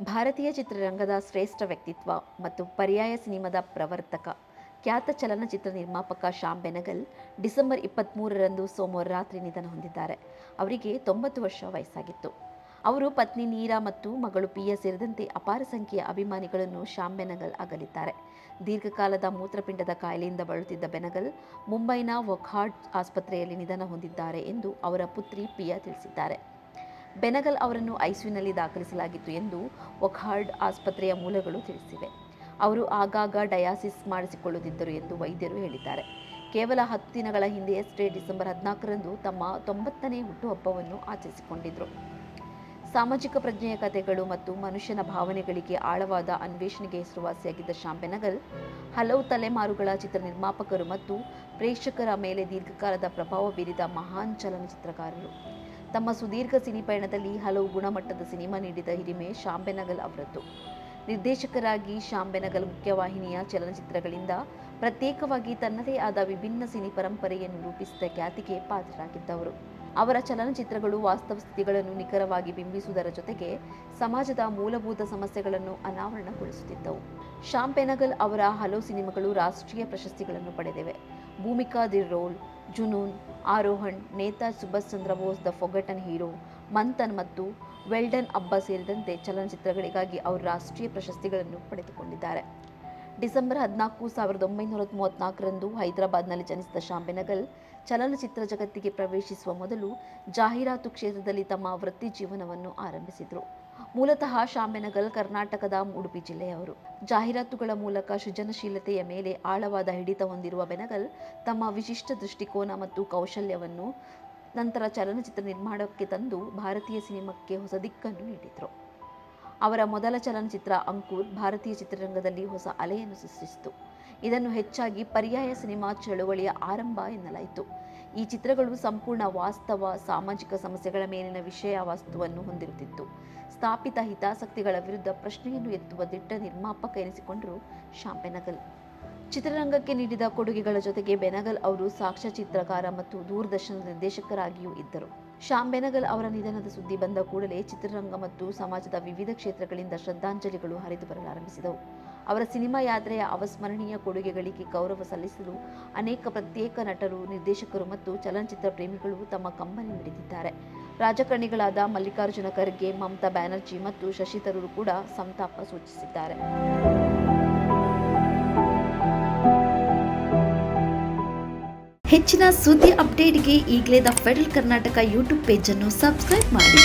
ಭಾರತೀಯ ಚಿತ್ರರಂಗದ ಶ್ರೇಷ್ಠ ವ್ಯಕ್ತಿತ್ವ ಮತ್ತು ಪರ್ಯಾಯ ಸಿನಿಮಾದ ಪ್ರವರ್ತಕ. ಖ್ಯಾತ ಚಲನಚಿತ್ರ ನಿರ್ಮಾಪಕ ಶ್ಯಾಮ್ ಬೆನಗಲ್ ಡಿಸೆಂಬರ್ ಇಪ್ಪತ್ತ್ಮೂರರಂದು ಸೋಮವಾರ ರಾತ್ರಿ ನಿಧನ ಹೊಂದಿದ್ದಾರೆ. ಅವರಿಗೆ ತೊಂಬತ್ತು ವರ್ಷ ವಯಸ್ಸಾಗಿತ್ತು. ಅವರು ಪತ್ನಿ ನೀರಾ ಮತ್ತು ಮಗಳು ಪಿಯ ಸೇರಿದಂತೆ ಅಪಾರ ಸಂಖ್ಯೆಯ ಅಭಿಮಾನಿಗಳನ್ನು ಶ್ಯಾಮ್ ಬೆನಗಲ್ ಅಗಲಿದ್ದಾರೆ. ದೀರ್ಘಕಾಲದ ಮೂತ್ರಪಿಂಡದ ಕಾಯಿಲೆಯಿಂದ ಬಳಲುತ್ತಿದ್ದ ಬೆನಗಲ್ ಮುಂಬೈನ ವಖಾಡ್ ಆಸ್ಪತ್ರೆಯಲ್ಲಿ ನಿಧನ ಹೊಂದಿದ್ದಾರೆ ಎಂದು ಅವರ ಪುತ್ರಿ ಪಿಯಾ ತಿಳಿಸಿದ್ದಾರೆ. ಬೆನಗಲ್ ಅವರನ್ನು ಐಸಿಯುನಲ್ಲಿ ದಾಖಲಿಸಲಾಗಿತ್ತು ಎಂದು ಒಖಾರ್ಡ್ ಆಸ್ಪತ್ರೆಯ ಮೂಲಗಳು ತಿಳಿಸಿವೆ. ಅವರು ಆಗಾಗ ಡಯಾಸಿಸ್ ಮಾಡಿಸಿಕೊಳ್ಳುತ್ತಿದ್ದರು ಎಂದು ವೈದ್ಯರು ಹೇಳಿದ್ದಾರೆ. ಕೇವಲ ಹತ್ತು ದಿನಗಳ ಹಿಂದೆಯಷ್ಟೇ ಡಿಸೆಂಬರ್ ಹದಿನಾಲ್ಕರಂದು ತಮ್ಮ ತೊಂಬತ್ತನೇ ಹುಟ್ಟುಹಬ್ಬವನ್ನು ಆಚರಿಸಿಕೊಂಡಿದ್ದರು ಸಾಮಾಜಿಕ ಪ್ರಜ್ಞೆಯ ಕಥೆಗಳು ಮತ್ತು ಮನುಷ್ಯನ ಭಾವನೆಗಳಿಗೆ ಆಳವಾದ ಅನ್ವೇಷಣೆಗೆ ಹೆಸರುವಾಸಿಯಾಗಿದ್ದ ಶ್ಯಾಮ್ ಬೆನಗಲ್, ಹಲವು ತಲೆಮಾರುಗಳ ಚಿತ್ರ ನಿರ್ಮಾಪಕರು ಮತ್ತು ಪ್ರೇಕ್ಷಕರ ಮೇಲೆ ದೀರ್ಘಕಾಲದ ಪ್ರಭಾವ ಬೀರಿದ ಮಹಾನ್ ಚಲನಚಿತ್ರಕಾರರು. ತಮ್ಮ ಸುದೀರ್ಘ ಸಿನಿ ಪಯಣದಲ್ಲಿ ಹಲವು ಗುಣಮಟ್ಟದ ಸಿನಿಮಾ ನೀಡಿದ ಹಿರಿಮೆ ಶಾಂಬೆನಗಲ್ ಬೆನಗಲ್ ಅವರದ್ದು. ನಿರ್ದೇಶಕರಾಗಿ ಶಾಂಬೆನಗಲ್ ಬೆನಗಲ್ ಮುಖ್ಯವಾಹಿನಿಯ ಚಲನಚಿತ್ರಗಳಿಂದ ಪ್ರತ್ಯೇಕವಾಗಿ ತನ್ನದೇ ಆದ ವಿಭಿನ್ನ ಸಿನಿ ಪರಂಪರೆಯನ್ನು ರೂಪಿಸಿದ ಖ್ಯಾತಿಗೆ ಪಾತ್ರರಾಗಿದ್ದವರು. ಅವರ ಚಲನಚಿತ್ರಗಳು ವಾಸ್ತವ ಸ್ಥಿತಿಗಳನ್ನು ನಿಖರವಾಗಿ ಬಿಂಬಿಸುವುದರ ಜೊತೆಗೆ ಸಮಾಜದ ಮೂಲಭೂತ ಸಮಸ್ಯೆಗಳನ್ನು ಅನಾವರಣಗೊಳಿಸುತ್ತಿದ್ದವು. ಶಾಂಪೆನಗಲ್ ಅವರ ಹಲವು ಸಿನಿಮಾಗಳು ರಾಷ್ಟ್ರೀಯ ಪ್ರಶಸ್ತಿಗಳನ್ನು ಪಡೆದಿವೆ. Bhumika the role Junoon, Aarohan, Neta, Subhash Chandra Bose, the forgotten hero, Manthan ಮತ್ತು ವೆಲ್ಡನ್ ಅಬ್ಬ ಸೇರಿದಂತೆ ಚಲನಚಿತ್ರಗಳಿಗಾಗಿ ಅವರು ರಾಷ್ಟ್ರೀಯ ಪ್ರಶಸ್ತಿಗಳನ್ನು ಪಡೆದುಕೊಂಡಿದ್ದಾರೆ. ಡಿಸೆಂಬರ್ ಹದಿನಾಲ್ಕು ಸಾವಿರದ ಒಂಬೈನೂರ ಮೂವತ್ತ್ನಾಲ್ಕರಂದು ಹೈದರಾಬಾದ್ನಲ್ಲಿ ಜನಿಸಿದ ಶಾಂಬೆನಗಲ್ ಬೆನಗಲ್ ಚಲನಚಿತ್ರ ಜಗತ್ತಿಗೆ ಪ್ರವೇಶಿಸುವ ಮೊದಲು ಜಾಹೀರಾತು ಕ್ಷೇತ್ರದಲ್ಲಿ ತಮ್ಮ ವೃತ್ತಿ ಜೀವನವನ್ನು ಆರಂಭಿಸಿದರು. ಮೂಲತಃ ಶಾಮ್ಯನಗಲ್ ಕರ್ನಾಟಕದ ಉಡುಪಿ ಜಿಲ್ಲೆಯವರು. ಜಾಹೀರಾತುಗಳ ಮೂಲಕ ಸೃಜನಶೀಲತೆಯ ಮೇಲೆ ಆಳವಾದ ಹಿಡಿತ ಹೊಂದಿರುವ ಬೆನಗಲ್, ತಮ್ಮ ವಿಶಿಷ್ಟ ದೃಷ್ಟಿಕೋನ ಮತ್ತು ಕೌಶಲ್ಯವನ್ನು ನಂತರ ಚಲನಚಿತ್ರ ನಿರ್ಮಾಣಕ್ಕೆ ತಂದು ಭಾರತೀಯ ಸಿನಿಮಾಕ್ಕೆ ಹೊಸ ದಿಕ್ಕನ್ನು ನೀಡಿದರು. ಅವರ ಮೊದಲ ಚಲನಚಿತ್ರ ಅಂಕುರ್ ಭಾರತೀಯ ಚಿತ್ರರಂಗದಲ್ಲಿ ಹೊಸ ಅಲೆಯನ್ನು ಸೃಷ್ಟಿಸಿತು. ಇದನ್ನು ಹೆಚ್ಚಾಗಿ ಪರ್ಯಾಯ ಸಿನಿಮಾ ಚಳುವಳಿಯ ಆರಂಭ ಎನ್ನಲಾಯಿತು. ಈ ಚಿತ್ರಗಳು ಸಂಪೂರ್ಣ ವಾಸ್ತವ, ಸಾಮಾಜಿಕ ಸಮಸ್ಯೆಗಳ ಮೇಲಿನ ವಿಷಯ ವಸ್ತುವನ್ನು ಹೊಂದಿರುತ್ತಿತ್ತು. ಸ್ಥಾಪಿತ ಹಿತಾಸಕ್ತಿಗಳ ವಿರುದ್ಧ ಪ್ರಶ್ನೆಯನ್ನು ಎತ್ತುವ ದಿಟ್ಟ ನಿರ್ಮಾಪಕ ಎನಿಸಿಕೊಂಡರು ಶ್ಯಾಮ್ ಚಿತ್ರರಂಗಕ್ಕೆ ನೀಡಿದ ಕೊಡುಗೆಗಳ ಜೊತೆಗೆ ಬೆನಗಲ್ ಅವರು ಸಾಕ್ಷ್ಯಚಿತ್ರಕಾರ ಮತ್ತು ದೂರದರ್ಶನ ನಿರ್ದೇಶಕರಾಗಿಯೂ ಇದ್ದರು. ಶ್ಯಾಮ್ ಬೆನಗಲ್ ಅವರ ನಿಧನದ ಸುದ್ದಿ ಬಂದ ಕೂಡಲೇ ಚಿತ್ರರಂಗ ಮತ್ತು ಸಮಾಜದ ವಿವಿಧ ಕ್ಷೇತ್ರಗಳಿಂದ ಶ್ರದ್ಧಾಂಜಲಿಗಳು ಹರಿದು ಬರಲಾರಂಭಿಸಿದವು. ಅವರ ಸಿನಿಮಾ ಯಾತ್ರೆಯ ಅವಸ್ಮರಣೀಯ ಕೊಡುಗೆಗಳಿಗೆ ಗೌರವ ಸಲ್ಲಿಸಲು ಅನೇಕ ಪ್ರತ್ಯೇಕ ನಟರು, ನಿರ್ದೇಶಕರು ಮತ್ತು ಚಲನಚಿತ್ರ ಪ್ರೇಮಿಗಳು ತಮ್ಮ ಕಂಬನಿ ಮಿಡಿದಿದ್ದಾರೆ. ರಾಜಕಾರಣಿಗಳಾದ ಮಲ್ಲಿಕಾರ್ಜುನ ಖರ್ಗೆ, ಮಮತಾ ಬ್ಯಾನರ್ಜಿ ಮತ್ತು ಶಶಿ ತರೂರ್ ಕೂಡ ಸಂತಾಪ ಸೂಚಿಸಿದ್ದಾರೆ. ಹೆಚ್ಚಿನ ಸುದ್ದಿ ಅಪ್ಡೇಟ್ಗೆ ಈಗಲೇ ದ ಫೆಡರಲ್ ಕರ್ನಾಟಕ ಯೂಟ್ಯೂಬ್ ಪೇಜನ್ನು ಸಬ್ಸ್ಕ್ರೈಬ್ ಮಾಡಿ.